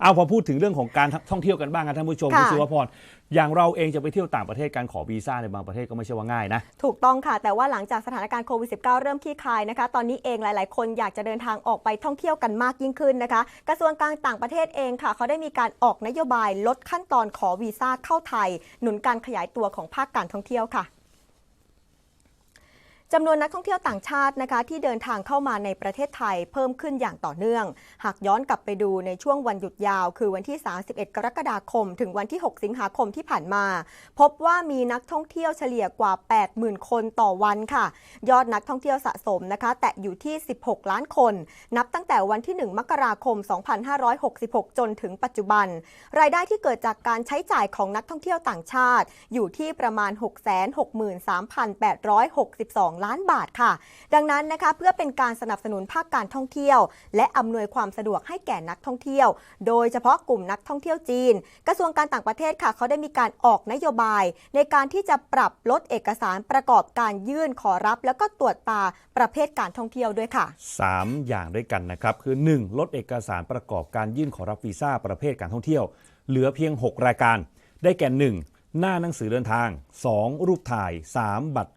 เอาพอพูดถึงเรื่องของการท่องเที่ยวกันบ้างครับท่านผู้ชมค่ะคุณศิวพรอย่างเราเองจะไปเที่ยวต่างประเทศการขอวีซ่าในบางประเทศก็ไม่ใช่ว่าง่ายนะ ถูกต้องค่ะ แต่ว่าหลังจากสถานการณ์โควิด -19 เริ่มคลี่คลายนะคะ ตอนนี้เองหลาย ๆ คนอยากจะเดินทางออกไปท่องเที่ยวกันมากยิ่งขึ้นนะคะ กระทรวงการต่างประเทศเองค่ะ เขาได้มีการออกนโยบายลดขั้นตอนขอวีซ่าเข้าไทย หนุนการขยายตัวของภาคการท่องเที่ยวค่ะ จำนวนนักท่องเที่ยวต่างชาตินะคะที่เดินทางเข้ามาในประเทศไทยเพิ่มขึ้นอย่างต่อเนื่อง หากย้อนกลับไปดูในช่วงวันหยุดยาว คือวันที่ 31 กรกฎาคม ถึงวันที่ 6 สิงหาคมที่ผ่านมา พบว่ามีนักท่องเที่ยวเฉลี่ยกว่า 80,000 คนต่อวันค่ะ ยอดนักท่องเที่ยวสะสมนะคะ แตะอยู่ที่ 16 ล้านคน นับตั้งแต่วันที่ 1 มกราคม 2566 จนถึงปัจจุบัน รายได้ที่เกิดจากการใช้จ่ายของนักท่องเที่ยวต่างชาติ อยู่ที่ประมาณ 663,862ล้านบาทค่ะ ดังนั้นนะคะเพื่อเป็นการสนับสนุนภาคการท่องเที่ยว และอำนวยความสะดวกให้แก่นักท่องเที่ยว โดยเฉพาะกลุ่มนักท่องเที่ยวจีน กระทรวงการต่างประเทศค่ะเขาได้มีการออกนโยบาย ในการที่จะปรับลดเอกสารประกอบการยื่นขอรับ แล้วก็ตรวจตาประเภทการท่องเที่ยวด้วยค่ะ 3 อย่างด้วยกันนะครับคือ 1. ลดเอกสารประกอบการยื่นขอรับวีซ่าประเภทการท่องเที่ยว เหลือเพียง 6 รายการ ได้แก่ 1. หน้าหนังสือเดินทาง 2. รูปถ่าย 3. บัตร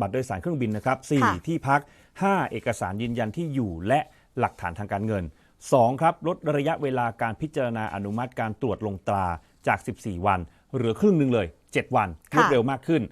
บัตรโดยสารเครื่องบินนะครับค่ะ 4. ที่พัก 5. เอกสารยืนยันที่อยู่และหลักฐานทางการเงิน 2. ครับ ลดระยะเวลาการพิจารณาอนุมัติการตรวจลงตราจาก 14 วันเหลือครึ่งหนึ่งเลย 7 วันรวดเร็วมากขึ้น